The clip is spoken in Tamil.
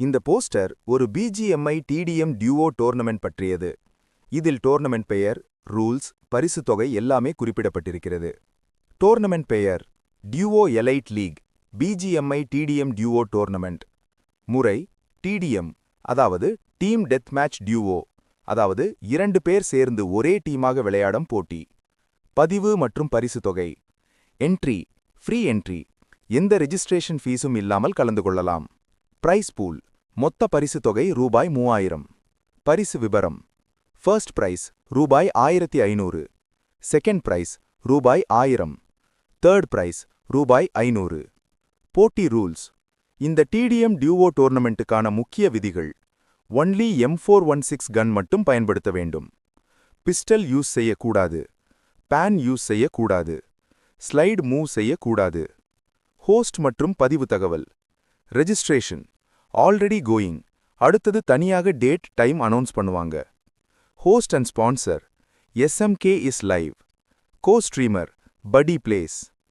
இந்த போஸ்டர் ஒரு பிஜிஎம்ஐ டிடிஎம் டியூஓ டோர்னமெண்ட் பற்றியது. இதில் டோர்னமெண்ட் பெயர் ரூல்ஸ் பரிசு தொகை எல்லாமே குறிப்பிடப்பட்டிருக்கிறது. டோர்னமெண்ட் பெயர் duo elite league BGMI TDM duo tournament. முறை டிடிஎம் அதாவது டீம் டெத் மேட்ச் டியூஓ அதாவது இரண்டு பேர் சேர்ந்து ஒரே டீமாக விளையாடும் போட்டி. பதிவு மற்றும் பரிசு தொகை. Entry free entry. எந்த ரெஜிஸ்ட்ரேஷன் ஃபீஸும் இல்லாமல் கலந்து கொள்ளலாம். பிரைஸ் பூல் மொத்த பரிசு தொகை ரூபாய் மூவாயிரம். பரிசு விபரம் ஃபர்ஸ்ட் பிரைஸ் ரூபாய் ஆயிரத்தி ஐநூறு. செகண்ட் பிரைஸ் ரூபாய் ஆயிரம். தேர்ட் பிரைஸ் ரூபாய் ஐநூறு. போட்டி ரூல்ஸ் இந்த டிடிஎம் டியூஓ டோர்னமெண்ட்டுக்கான முக்கிய விதிகள் only M four one six gun மட்டும் பயன்படுத்த வேண்டும். பிஸ்டல் யூஸ் செய்யக்கூடாது பேன் யூஸ் செய்யக்கூடாது ஸ்லைடு மூவ் செய்யக்கூடாது. ஹோஸ்ட் மற்றும் பதிவு தகவல் ரெஜிஸ்ட்ரேஷன் ஆல்ரெடி கோயிங் அடுத்தது தனியாக டேட் டைம் அனௌன்ஸ் பண்ணுவாங்க. Host and sponsor SMK is live go streamer படி பிளேஸ்